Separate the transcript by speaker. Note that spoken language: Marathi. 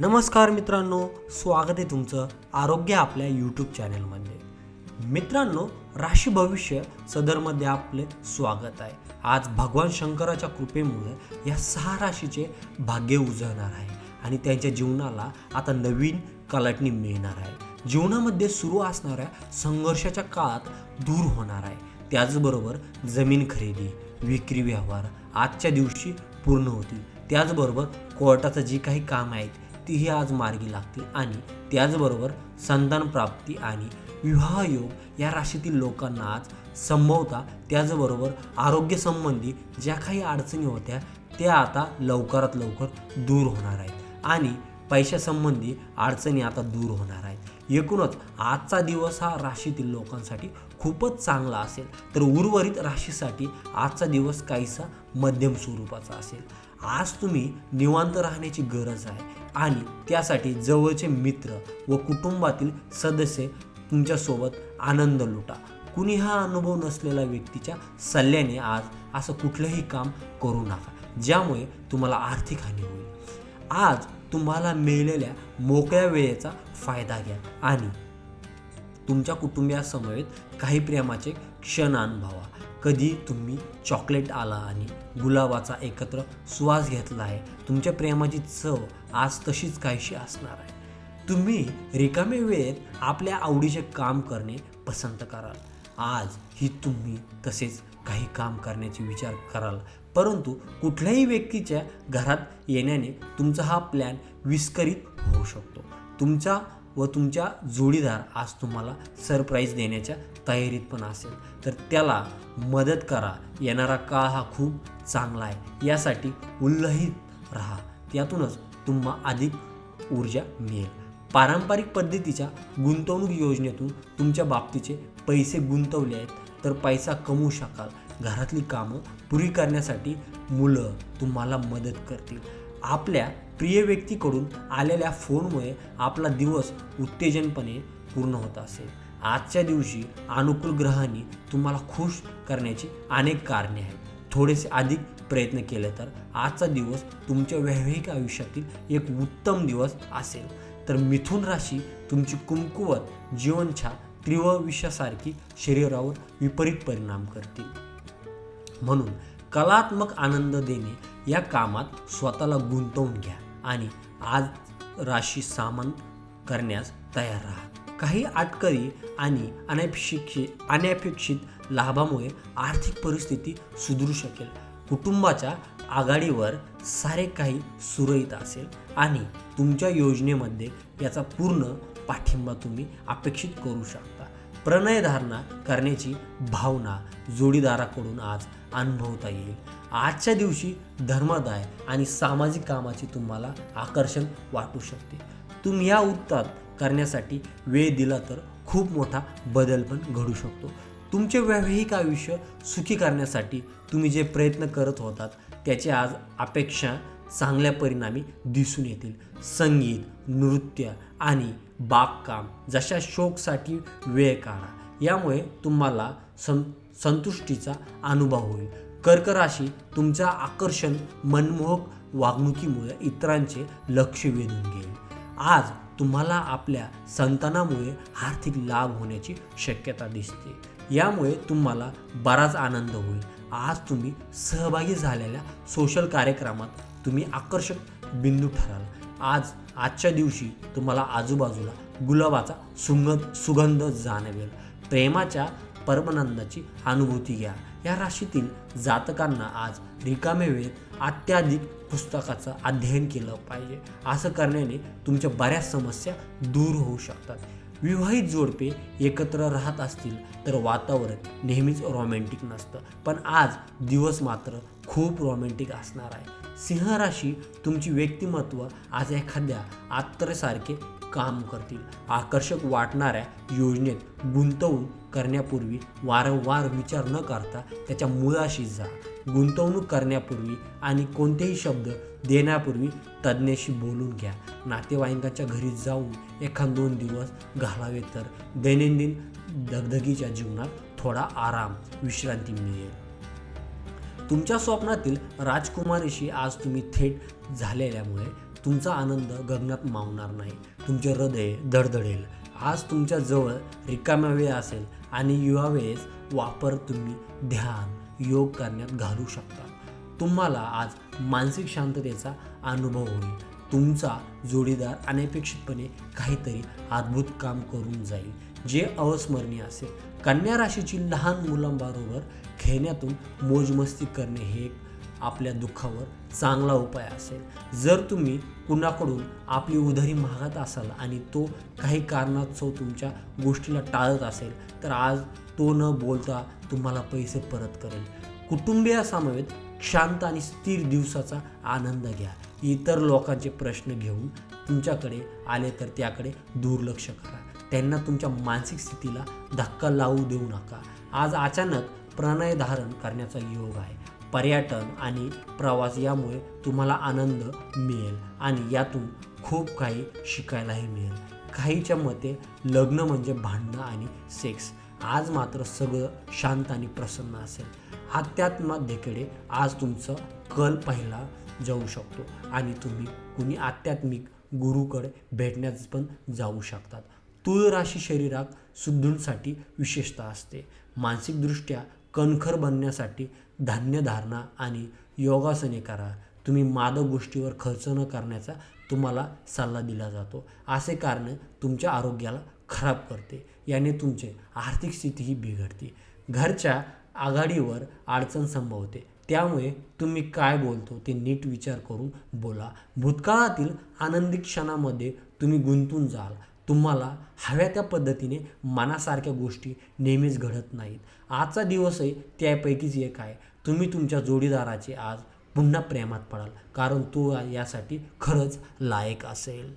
Speaker 1: नमस्कार मित्रांनो स्वागत आहे तुमचं आरोग्य आपल्या यूट्यूब चॅनलमध्ये मित्रांनो राशी भविष्य सदरमध्ये आपले स्वागत आहे. आज भगवान शंकराच्या कृपेमुळे या सहा राशीचे भाग्य उजळणार आहे आणि त्यांच्या जीवनाला आता नवीन कलाटणी मिळणार आहे. जीवनामध्ये सुरू असणाऱ्या संघर्षाच्या काळात दूर होणार आहे. त्याचबरोबर जमीन खरेदी विक्री व्यवहार आजच्या दिवशी पूर्ण होतील. त्याचबरोबर कोर्टाचं जी काही काम आहेत तीही आज मार्गी लागतील आणि त्याचबरोबर संतान प्राप्ती आणि विवाहयोग या राशीतील लोकांना आज संभवता त्याचबरोबर आरोग्यसंबंधी ज्या काही अडचणी होत्या त्या आता लवकरात लवकर दूर होणार आहेत. आणि पैशासंबंधी अडचणी आता दूर होणार आहेत. एकूणच आजचा दिवस हा राशीतील लोकांसाठी खूपच चांगला असेल. तर उर्वरित राशीसाठी आजचा दिवस काहीसा मध्यम स्वरूपाचा असेल. आज तुम्ही निवांत राहण्याची गरज आहे आणि त्यासाठी जवळचे मित्र व कुटुंबातील सदस्य तुमच्यासोबत आनंद लुटा. कुणी हा अनुभव नसलेल्या व्यक्तीच्या सल्ल्याने आज असं कुठलंही काम करू नका ज्यामुळे तुम्हाला आर्थिक हानी होईल. आज तुम्हाला मिळलेल्या मोकळ्या वेळेचा फायदा घ्या. आणि तुमच्या कुटुंबियासमवेत काही प्रेमाचे क्षण अनुभवा. कधी तुम्ही चॉकलेट आला आणि गुलाबाचा एकत्र सुवास घेतला आहे तुमच्या प्रेमाची चव आज तशीच काहीशी असणार आहे. तुम्ही रिकामे वेळेत आपल्या आवडीचे काम करणे पसंत कराल. आज ही तुम्ही तसेच काही काम करण्याचे विचार कराल. परंतु कुठल्याही व्यक्तीच्या घरात येण्याने तुमचा हा प्लॅन विस्करीत होऊ शकतो. तुमचा व तुमच्या जोडीदार आज तुम्हाला सरप्राईज देण्याच्या तयारीत पण असेल. तर त्याला मदत करा. येणारा काळ हा खूप चांगला आहे. यासाठी उल्लहित राहा. त्यातूनच तुम्हाला अधिक ऊर्जा मिळेल. पारंपरिक पद्धतीच्या गुंतवणूक योजनेतून तुमच्या बाबतीचे पैसे गुंतवले आहेत तर पैसा कमवू शकाल. घरातली कामं पुरी करण्यासाठी मुलं तुम्हाला मदत करतील. आपल्या प्रिय व्यक्तीकडून आलेल्या फोनमुळे आपला दिवस उत्तेजनपणे पूर्ण होत असेल. आजच्या दिवशी अनुकूल ग्रहांनी तुम्हाला खुश करण्याची अनेक कारणे आहेत. थोडेसे अधिक प्रयत्न केले तर आजचा दिवस तुमच्या वैवाहिक आयुष्यातील एक उत्तम दिवस असेल. तर मिथुन राशी तुमची कुमकुवत जीवनछा तीव्र विषासारखी शरीरावर विपरीत परिणाम करतील. म्हणून कलात्मक आनंद देणे या कामात स्वतःला गुंतवून घ्या आणि आज राशी सामान करण्यास तयार राहा. काही आटकरी आणि अनपेक्षित अनपेक्षित लाभामुळे आर्थिक परिस्थिती सुधरू शकेल. कुटुंबाच्या आघाडीवर सारे काही सुरळीत असेल आणि तुमच्या योजनेमध्ये याचा पूर्ण पाठिंबा तुम्ही अपेक्षित करू शकता. प्रणयधारणा करण्याची भावना जोडीदाराकडून आज अनुभवता येईल. आजच्या दिवशी धर्मादाय आणि सामाजिक कामाची तुम्हाला आकर्षण वाटू शकते. तुम्ही या उत्तर करण्यासाठी वेळ दिला तर खूप मोठा बदल पण घडू शकतो. तुमचे वैवाहिक आयुष्य सुखी करण्यासाठी तुम्ही जे प्रयत्न करत होतात त्याचे आज अपेक्षा चांगल्या परिणामी दिसून येतील. संगीत नृत्य आणि बागकाम जशा शोकसाठी वेळ काढा यामुळे तुम्हाला सं संतुष्टीचा अनुभव होईल. कर्क राशी तुमचं आकर्षण मनमोहक वागणुकीमुळे इतरांचे लक्ष वेधून घेईल. आज तुम्हाला आपल्या संतानामुळे आर्थिक लाभ होण्याची शक्यता दिसते. यामुळे तुम्हाला बराच आनंद होईल. आज तुम्ही सहभागी झालेल्या सोशल कार्यक्रमात तुम्ही आकर्षक बिंदू ठराल. आज आजच्या दिवशी तुम्हाला आजूबाजूला गुलाबाचा सुगंध सुगंध जाणवेल. प्रेमाच्या परमानंदाची अनुभूती घ्या. या राशीतील जातकांना आज रिकामे वेळेत अत्याधिक पुस्तकाचं अध्ययन केलं पाहिजे. असं करण्याने तुमच्या बऱ्याच समस्या दूर होऊ शकतात. विवाहित जोडपे एकत्र राहत असतील तर वातावरण नेहमीच रोमॅन्टिक नसतं. पण आज दिवस मात्र खूप रोमॅन्टिक असणार आहे. सिंह राशी तुमची व्यक्तिमत्व आज एखाद्या आत्तरेसारखे काम करतील. आकर्षक वाटणाऱ्या योजनेत गुंतवून करण्यापूर्वी वारंवार विचार न करता त्याच्या मुळाशी जा. गुंतवणूक करण्यापूर्वी आणि कोणतेही शब्द देण्यापूर्वी तज्ज्ञाशी बोलून घ्या. नातेवाईकांच्या घरी जाऊन एखाद दोन दिवस घालावे तर दैनंदिन दगदगीच्या जीवनात थोडा आराम विश्रांती मिळेल. तुमच्या स्वप्नातील राजकुमारीशी आज तुम्ही थेट झालेल्यामुळे तुमचा आनंद गगनात मावणार नाही. तुमचे हृदय धडधडेल. आज तुमच्या जवळ रिकाम्या वेळ असेल आणि युवा वेळेस वापर तुम्ही ध्यान योग करण्यात घालू शकता. तुम्हाला आज मानसिक शांततेचा अनुभव होईल. तुमचा जोडीदार अनपेक्षितपणे काहीतरी अद्भुत काम करून जाईल. जे अविस्मरणीय असेल. कन्या राशीची लहान मुलांबरोबर खेळण्यातून मोजमस्ती करणे हे एक आपल्या दुःखावर चांगला उपाय असेल. जर तुम्ही कुणाकडून आपली उधारी मागत असाल आणि तो काही कारणास्तव तुमच्या गोष्टीला टाळत असेल तर आज तो न बोलता तुम्हाला पैसे परत करेल. कुटुंबियासमवेत शांत आणि स्थिर दिवसाचा आनंद घ्या. इतर लोकांचे प्रश्न घेऊन तुमच्याकडे आले तर त्याकडे दुर्लक्ष करा. त्यांना तुमच्या मानसिक स्थितीला धक्का लावू देऊ नका. आज अचानक प्रणय धारण करण्याचा योग आहे. पर्यटन आणि प्रवास यामुळे तुम्हाला आनंद मिळेल आणि यातून खूप काही शिकायलाही मिळेल. काहीच्या मते लग्न म्हणजे भांडणं आणि सेक्स आज मात्र सगळं शांत आणि प्रसन्न असेल. अध्यात्माध्येकडे आज तुमचं कल पाहिला जाऊ शकतो आणि तुम्ही कुणी आध्यात्मिक गुरुकडे भेटण्यास पण जाऊ शकतात. तुळ राशी शरीरात सुदृढसाठी विशेषता असते. मानसिकदृष्ट्या कणखर बनण्यासाठी धान्यधारणा आणि योगासने करा. तुम्ही मादक गोष्टीवर खर्च न करण्याचा तुम्हाला सल्ला दिला जातो. असे कारण तुमच्या आरोग्याला खराब करते. याने तुमचे आर्थिक स्थितीही बिघडते. घरच्या आघाडीवर अडचण संभवते. त्यामुळे तुम्ही काय बोलतो ते नीट विचार करून बोला. भूतकाळातील आनंदी क्षणामध्ये तुम्ही गुंतून जाल. तुम्हाला हव्या त्या पद्धतीने मनासारख्या गोष्टी नेहमीच घडत नाहीत. आजचा दिवसही त्यापैकीच एक आहे. तुम्ही तुमच्या जोडीदाराचे आज पुन्हा प्रेमात पडाल. कारण तो यासाठी खरंच लायक असेल.